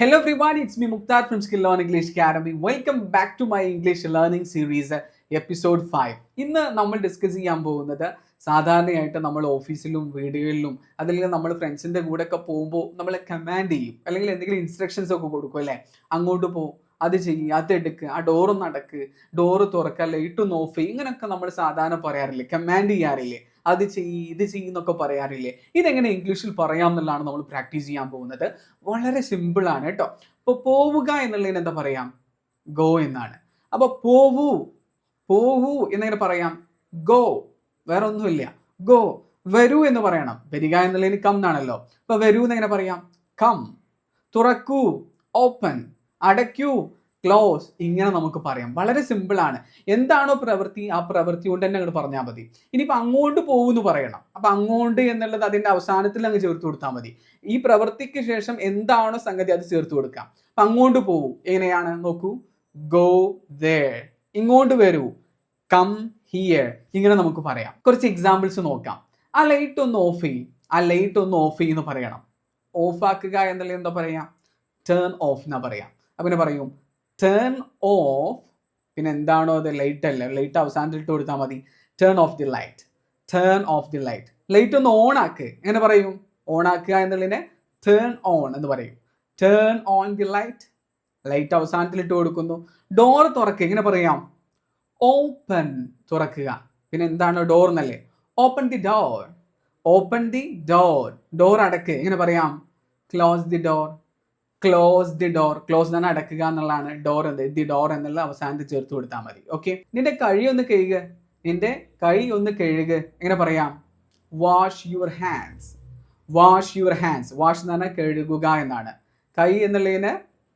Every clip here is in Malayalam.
Hello everyone, it's me Mukhtar from Skill Learn English Academy. Welcome back to my English learning series episode five ഇന്ന് നമ്മൾ ഡിസ്കസ് ചെയ്യാൻ പോകുന്നത് സാധാരണയായിട്ട് നമ്മൾ ഓഫീസിലും വീടുകളിലും അതല്ലെങ്കിൽ നമ്മൾ ഫ്രണ്ട്സിന്റെ കൂടെ ഒക്കെ പോകുമ്പോൾ നമ്മൾ കമാൻഡ് ചെയ്യും. അല്ലെങ്കിൽ എന്തെങ്കിലും ഇൻസ്ട്രക്ഷൻസ് ഒക്കെ കൊടുക്കും അല്ലേ? അങ്ങോട്ട് പോ അത് ചെയ്യും അത് എടുക്ക് ആ ഡോറ് നടക്ക് ഡോറ് തുറക്കുക ലൈറ്റ് ഒന്ന് ഓഫ് ചെയ്യും ഇങ്ങനെയൊക്കെ നമ്മൾ സാധാരണ പറയാറില്ലേ? കമാൻഡ് ചെയ്യാറില്ലേ? അത് ചെയ്യ് ഇത് ചെയ്യുന്നൊക്കെ പറയാറില്ലേ? ഇതെങ്ങനെ ഇംഗ്ലീഷിൽ പറയാം എന്നുള്ളതാണ് നമ്മൾ പ്രാക്ടീസ് ചെയ്യാൻ പോകുന്നത്. വളരെ സിമ്പിൾ ആണ് കേട്ടോ. അപ്പൊ പോവുക എന്നുള്ളതിന് എന്താ പറയാം? ഗോ എന്നാണ്. അപ്പോൾ പോവൂ പോവൂ എന്നെങ്ങനെ പറയാം. ഗോ വേറെ ഒന്നുമില്ല ഗോ വരൂ എന്ന് പറയണം. വരിക എന്നുള്ളതിന് കം എന്നാണല്ലോ. അപ്പൊ വരൂ എന്നെങ്ങനെ പറയാം. കം തുറക്കൂ ഓപ്പൺ അടയ്ക്കൂ ക്ലോസ് ഇങ്ങനെ നമുക്ക് പറയാം. വളരെ സിമ്പിൾ ആണ്. എന്താണോ പ്രവൃത്തി ആ പ്രവൃത്തി കൊണ്ട് തന്നെ അങ്ങോട്ട് പറഞ്ഞാൽ മതി. ഇനിയിപ്പോൾ അങ്ങോട്ട് പോകുമെന്ന് പറയണം. അപ്പം അങ്ങോട്ട് എന്നുള്ളത് അതിന്റെ അവസാനത്തിൽ അങ്ങ് ചേർത്ത് കൊടുത്താൽ മതി. ഈ പ്രവൃത്തിക്ക് ശേഷം എന്താണോ സംഗതി അത് ചേർത്ത് കൊടുക്കാം. അപ്പം അങ്ങോട്ട് പോകൂ എങ്ങനെയാണ്? നോക്കൂ. ഗോ ദേ ഇങ്ങോട്ട് വരൂ. കം ഹിയർ ഇങ്ങനെ നമുക്ക് പറയാം. കുറച്ച് എക്സാമ്പിൾസ് നോക്കാം. ആ ലൈറ്റ് ഒന്ന് ഓഫ് ചെയ്യും. ആ ലൈറ്റ് ഒന്ന് ഓഫ് ചെയ്യുന്നു പറയണം. ഓഫ് ആക്കുക എന്നുള്ളത് എന്താ പറയാം? ടേൺ ഓഫ് എന്നാ പറയാം. അപ്പം പറയും. ടേൺ ഓഫ് പിന്നെ എന്താണോ അത് ലൈറ്റ് അല്ലേ. ലൈറ്റ് അവസാനത്തിൽ ഇട്ട് കൊടുത്താൽ മതി. Turn off the light turn off the light light ഒന്ന് ഓൺ ആക്ക്. എങ്ങനെ പറയും? ഓൺ ആക്കുക എന്നുള്ളതിനെ ടേൺ ഓൺ എന്ന് പറയും. Turn on the light light അവസാനത്തിൽ ഇട്ട് കൊടുക്കുന്നു. ഡോർ തുറക്കുക എങ്ങനെ പറയാം? ഓപ്പൺ തുറക്കുക. പിന്നെ എന്താണ് ഡോർ എന്നല്ലേ? Open the door open the door door അടക്ക്. എങ്ങനെ പറയാം? Close the door close the door close തന്നെ അടക്കുക എന്നുള്ളതാണ്. ഡോർ എന്ത്? ദി ഡോർ എന്നുള്ള അവസാനത്തിൽ ചേർത്ത് കൊടുത്താൽ മതി. ഓക്കെ നിന്റെ കഴി ഒന്ന് കഴുകുക നിന്റെ കൈ ഒന്ന് കഴുകുക എങ്ങനെ പറയാം? Wash your hands wash your hands wash എന്ന് പറഞ്ഞാൽ കഴുകുക എന്നാണ്. കൈ എന്നുള്ളതിന്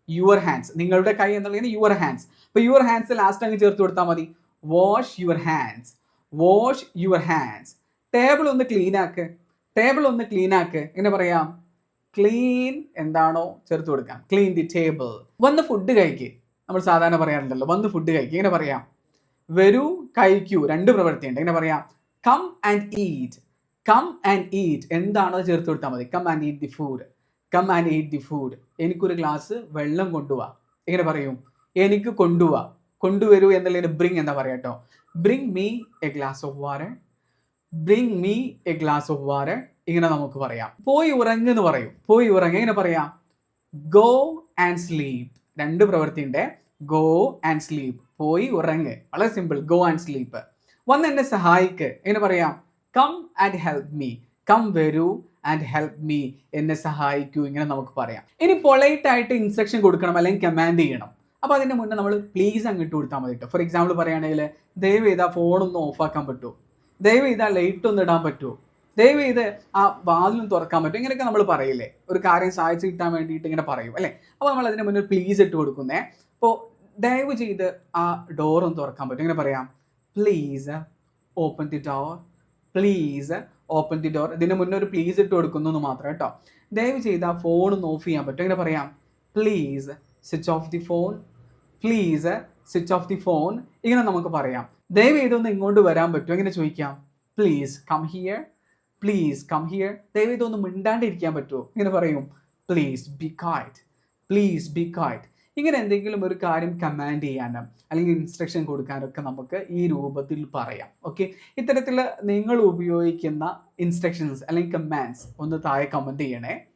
യുവർ ഹാൻഡ്സ് നിങ്ങളുടെ കൈ എന്നുള്ളതിന് യുവർ ഹാൻഡ്സ് അപ്പോൾ യുവർ ഹാൻഡ്സ് ലാസ്റ്റ് അങ്ങ് ചേർത്ത് കൊടുത്താൽ മതി. Wash your hands wash your hands table ഒന്ന് ക്ലീൻ ആക്ക്. ടേബിൾ ഒന്ന് ക്ലീൻ ആക്ക്. എങ്ങനെ പറയാം? ക്ലീൻ എന്താണോ ചേർത്ത് കൊടുക്കാം. Clean the table. വന്ന് ഫുഡ് കഴിക്ക്. നമ്മൾ സാധാരണ പറയാറുണ്ടല്ലോ വന്ന് ഫുഡ് കഴിക്ക്. ഇങ്ങനെ പറയാം? വരൂ കഴിക്കൂ. രണ്ട് പ്രവൃത്തിയുണ്ട്. ഇങ്ങനെ പറയാം? Come and eat. Come and eat. എന്താണോ ചേർത്ത് കൊടുത്താൽ മതി. Come and eat the food. Come and eat the food. എനിക്കൊരു ഗ്ലാസ് വെള്ളം കൊണ്ടുപോവാ എങ്ങനെ പറയും? എനിക്ക് കൊണ്ടുപോവാ കൊണ്ടുവരൂ എന്നുള്ളതിന് ബ്രിങ് എന്താ പറയാം കേട്ടോ bring me a glass of water bring me a glass of water ഇങ്ങനെ നമുക്ക് പറയാം. പോയി ഉറങ്ങ് എന്ന് പറയും. പോയി ഉറങ്ങ. എങ്ങനെ പറയാം? ഗോ ആൻഡ് സ്ലീപ്പ് രണ്ട് പ്രവൃത്തിയുണ്ട്. ഗോ ആൻഡ് സ്ലീപ്പ് പോയി ഉറങ്ങ്. വളരെ സിമ്പിൾ ഗോ ആൻഡ് സ്ലീപ്പ് വന്ന് എന്നെ സഹായിക്ക്. എങ്ങനെ പറയാം? Come and help me come വരൂ ആൻഡ് ഹെൽപ്പ് മീ എന്നെ സഹായിക്കൂ. ഇങ്ങനെ നമുക്ക് പറയാം. ഇനി പൊളൈറ്റ് ആയിട്ട് ഇൻസ്ട്രക്ഷൻ കൊടുക്കണം അല്ലെങ്കിൽ കമാൻഡ് ചെയ്യണം. അപ്പോൾ അതിന് മുന്നേ നമ്മൾ പ്ലീസ് അങ്ങോട്ട് കൊടുത്താൽ മതി കേട്ടോ ഫോർ എക്സാമ്പിൾ പറയുകയാണെങ്കിൽ ദയവ് ചെയ്താൽ ഫോണൊന്ന് ഓഫാക്കാൻ പറ്റുമോ ദയവ് ചെയ്താൽ ലൈറ്റ് ഒന്ന് ഇടാൻ പറ്റുമോ ദയവ് ചെയ്ത് ആ വാതിലും തുറക്കാൻ പറ്റും. ഇങ്ങനെയൊക്കെ നമ്മൾ പറയില്ലേ? ഒരു കാര്യം സഹായിച്ച് കിട്ടാൻ വേണ്ടിയിട്ട് ഇങ്ങനെ പറയും അല്ലേ? അപ്പോൾ നമ്മൾ അതിന് മുന്നിൽ പ്ലീസ് ഇട്ട് കൊടുക്കുന്നേ. അപ്പോൾ ദയവ് ചെയ്ത് ആ ഡോർ തുറക്കാൻ പറ്റും. ഇങ്ങനെ പറയാം? Please open the door please open the door ഇതിന് മുന്നേ ഒരു പ്ലീസ് ഇട്ട് കൊടുക്കുന്നു എന്ന് മാത്രം കേട്ടോ. ദയവ് ചെയ്ത് ആ ഫോൺ ഒന്ന് ഓഫ് ചെയ്യാൻ പറ്റും. ഇങ്ങനെ പറയാം? Please switch off the phone please switch off the phone ഇങ്ങനെ നമുക്ക് പറയാം. ദയവ് ചെയ്തൊന്ന് ഇങ്ങോട്ട് വരാൻ പറ്റുമോ? ഇങ്ങനെ ചോദിക്കാം? Please come here please come here ദയവ് ചെയ്തൊന്ന് മിണ്ടാണ്ടിരിക്കാൻ പറ്റുമോ? ഇങ്ങനെ പറയും. Please be quiet please be quiet ഇങ്ങനെ എന്തെങ്കിലും ഒരു കാര്യം കമാൻഡ് ചെയ്യാനും അല്ലെങ്കിൽ ഇൻസ്ട്രക്ഷൻ കൊടുക്കാനൊക്കെ നമുക്ക് ഈ രൂപത്തിൽ പറയാം. ഓക്കെ ഇത്തരത്തിൽ നിങ്ങൾ ഉപയോഗിക്കുന്ന ഇൻസ്ട്രക്ഷൻസ് അല്ലെങ്കിൽ കമാൻഡ്സ് ഒന്ന് താഴെ കമന്റ് ചെയ്യണേ.